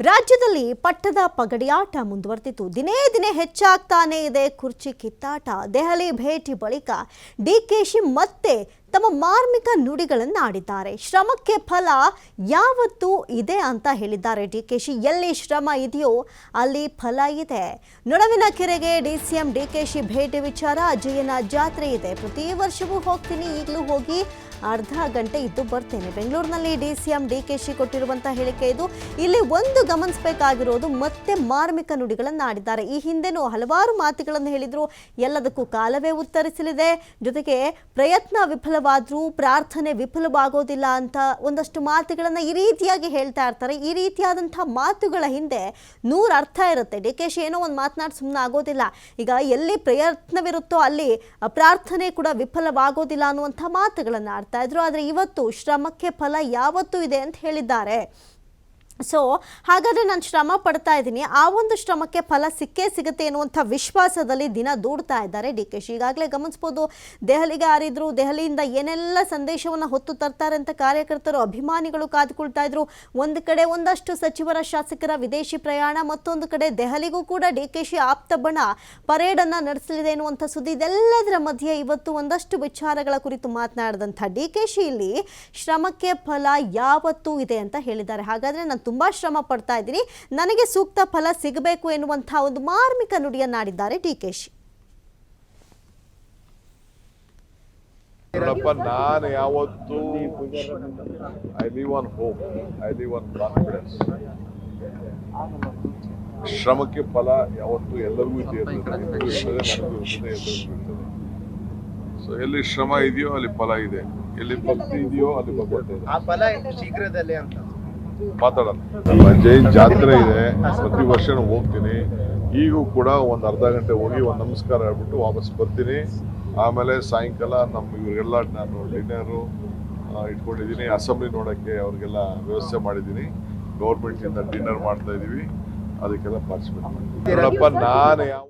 ರಾಜ್ಯದಲ್ಲಿ ಪಟ್ಟದ ಪಗಡಿಯಾಟ ಮುಂದುವರೆದಿತು ದಿನೇ ದಿನೇ ಹೆಚ್ಚಾಗ್ತಾನೇ ಇದೆ ಕುರ್ಚಿ ಕಿತ್ತಾಟ. ದೆಹಲಿ ಭೇಟಿ ಬಳಿಕ ಡಿಕೆಶಿ ಮತ್ತೆ ತಮ್ಮ ಮಾರ್ಮಿಕ ನುಡಿಗಳನ್ನು ಆಡಿದ್ದಾರೆ ಶ್ರಮಕ್ಕೆ ಫಲ ಯಾವತ್ತೂ ಇದೆ ಅಂತ ಹೇಳಿದ್ದಾರೆ ಡಿಕೆಶಿ ಎಲ್ಲಿ ಶ್ರಮ ಇದೆಯೋ ಅಲ್ಲಿ ಫಲ ಇದೆ. ನೊಡವಿನ ಕೆರೆಗೆ ಡಿ ಸಿ ಎಂ ಡಿಕೆಶಿ ಭೇಟಿ ವಿಚಾರ, ಅಜಯನ ಜಾತ್ರೆ ಇದೆ. ಪ್ರತಿ ವರ್ಷವೂ ಹೋಗ್ತೀನಿ, ಈಗಲೂ ಹೋಗಿ ಅರ್ಧ ಗಂಟೆ ಇದ್ದು ಬರ್ತೇನೆ. ಬೆಂಗಳೂರಿನಲ್ಲಿ D C M D K Shi ಕೊಟ್ಟಿರುವಂತಹ ಹೇಳಿಕೆ ಇದು. ಇಲ್ಲಿ ಒಂದು ಗಮನಿಸಬೇಕಾಗಿರೋದು ಮತ್ತೆ ಮಾರ್ಮಿಕ ನುಡಿಗಳನ್ನು ಆಡಿದ್ದಾರೆ ಈ ಹಿಂದೆನೂ ಹಲವಾರು ಮಾತುಗಳನ್ನು ಹೇಳಿದ್ರು. ಎಲ್ಲದಕ್ಕೂ ಕಾಲವೇ ಉತ್ತರಿಸಲಿದೆ. ಜೊತೆಗೆ ಪ್ರಯತ್ನ ವಿಫಲವಾದರೂ ಪ್ರಾರ್ಥನೆ ವಿಫಲವಾಗೋದಿಲ್ಲ ಅಂತ ಒಂದಷ್ಟು ಮಾತುಗಳನ್ನು ಈ ರೀತಿಯಾಗಿ ಹೇಳ್ತಾ ಇರ್ತಾರೆ. ಈ ರೀತಿಯಾದಂಥ ಮಾತುಗಳ ಹಿಂದೆ ನೂರು ಅರ್ಥ ಇರುತ್ತೆ. ಡಿ ಕೆ ಶಿ ಏನೋ ಒಂದು ಮಾತನಾಡಿ ಸುಮ್ಮನೆ ಆಗೋದಿಲ್ಲ. ಈಗ ಎಲ್ಲಿ ಪ್ರಯತ್ನವಿರುತ್ತೋ ಅಲ್ಲಿ ಪ್ರಾರ್ಥನೆ ಕೂಡ ವಿಫಲವಾಗೋದಿಲ್ಲ ಅನ್ನುವಂಥ ಮಾತುಗಳನ್ನು ಆಡ್ತಾ ಇದ್ರು. ಆದರೆ ಇವತ್ತು ಶ್ರಮಕ್ಕೆ ಫಲ ಯಾವತ್ತೂ ಇದೆ ಅಂತ ಹೇಳಿದ್ದಾರೆ. ಸೊ ಹಾಗಾದರೆ ನಾನು ಶ್ರಮ ಪಡ್ತಾ ಇದ್ದೀನಿ. ಆ ಒಂದು ಶ್ರಮಕ್ಕೆ ಫಲ ಸಿಕ್ಕೇ ಸಿಗುತ್ತೆ ಎನ್ನುವಂಥ ವಿಶ್ವಾಸದಲ್ಲಿ ದಿನ ದೂಡ್ತಾ ಇದ್ದಾರೆ ಡಿ ಕೆ ಶಿ. ಈಗಾಗಲೇ ಗಮನಿಸ್ಬೋದು, ದೆಹಲಿಗೆ ಹಾರಿದ್ರು, ದೆಹಲಿಯಿಂದ ಏನೆಲ್ಲ ಸಂದೇಶವನ್ನು ಹೊತ್ತು ತರ್ತಾರೆ ಅಂತ ಕಾರ್ಯಕರ್ತರು, ಅಭಿಮಾನಿಗಳು ಕಾದುಕೊಳ್ತಾ ಇದ್ರು. ಒಂದು ಕಡೆ ಒಂದಷ್ಟು ಸಚಿವರ ಶಾಸಕರ ವಿದೇಶಿ ಪ್ರಯಾಣ, ಮತ್ತೊಂದು ಕಡೆ ದೆಹಲಿಗೂ ಕೂಡ ಡಿ ಕೆ ಶಿ ಆಪ್ತ ಬಣ ಪರೇಡನ್ನು ನಡೆಸಲಿದೆ ಎನ್ನುವಂಥ ಸುದ್ದಿ. ಇದೆಲ್ಲದರ ಮಧ್ಯೆ ಇವತ್ತು ಒಂದಷ್ಟು ವಿಚಾರಗಳ ಕುರಿತು ಮಾತನಾಡಿದಂಥ ಡಿ ಕೆ ಶಿ ಇಲ್ಲಿ ಶ್ರಮಕ್ಕೆ ಫಲ ಯಾವತ್ತೂ ಇದೆ ಅಂತ ಹೇಳಿದ್ದಾರೆ. ಹಾಗಾದರೆ ನಾನು ತುಂಬ ಶ್ರಮ ಪಡ್ತಾ ಇದ್ದೀನಿ. ನನಗೆ ಸೂಕ್ತ ಫಲ ಸಿಗಬೇಕು ಎನ್ನುವಂತಹ ಒಂದು ಮಾರ್ಮಿಕ ನುಡಿಯನ್ನಾಡಿದ್ದಾರೆ ಡಿ ಕೆ ಶಿ. ನೋಡಪ್ಪ ನಾನು ಯಾವತ್ತೂ I live on hope I live on confidence ಶ್ರಮಕ್ಕೆ ಫಲ ಯಾವತ್ತೂ ಎಲ್ಲರಿಗೂ ಇದೆ ಸೊ ಎಲ್ಲಿ ಶ್ರಮ ಇದೆಯೋ ಅಲ್ಲಿ ಫಲ ಇದೆ. ಎಲ್ಲಿ ಭಕ್ತಿ ಇದೆಯೋ ಅಲ್ಲಿ ಭಗವಂತ ಇದೆ. ಆ ಫಲ ಶೀಘ್ರದಲ್ಲೇ ಅಂತ. ಮಾತಾಡಲ್ಲ ನಮ್ಮ ಜೈನ್ ಜಾತ್ರೆ ಇದೆ. ಪ್ರತಿ ವರ್ಷ ಹೋಗ್ತೀನಿ. ಈಗೂ ಕೂಡ ಒಂದು ಅರ್ಧ ಗಂಟೆ ಹೋಗಿ ಒಂದು ನಮಸ್ಕಾರ ಹೇಳ್ಬಿಟ್ಟು ವಾಪಸ್ ಬರ್ತೀನಿ. ಆಮೇಲೆ ಸಾಯಂಕಾಲ ನಮ್ಮ ಇವರಿಗೆಲ್ಲ ನಾನು ಡಿನ್ನರು ಇಟ್ಕೊಂಡಿದ್ದೀನಿ. ಅಸೆಂಬ್ಲಿ ನೋಡೋಕ್ಕೆ ಅವ್ರಿಗೆಲ್ಲ ವ್ಯವಸ್ಥೆ ಮಾಡಿದ್ದೀನಿ. ಗೌರ್ಮೆಂಟಿಂದ ಡಿನ್ನರ್ ಮಾಡ್ತಾ ಇದ್ದೀವಿ ಅದಕ್ಕೆಲ್ಲ ಪಾರ್ಟಿಸಿಪೇಟ್ ಮಾಡ್ತೀನಿ. ನೋಡಪ್ಪ, ನಾನು ಯಾವ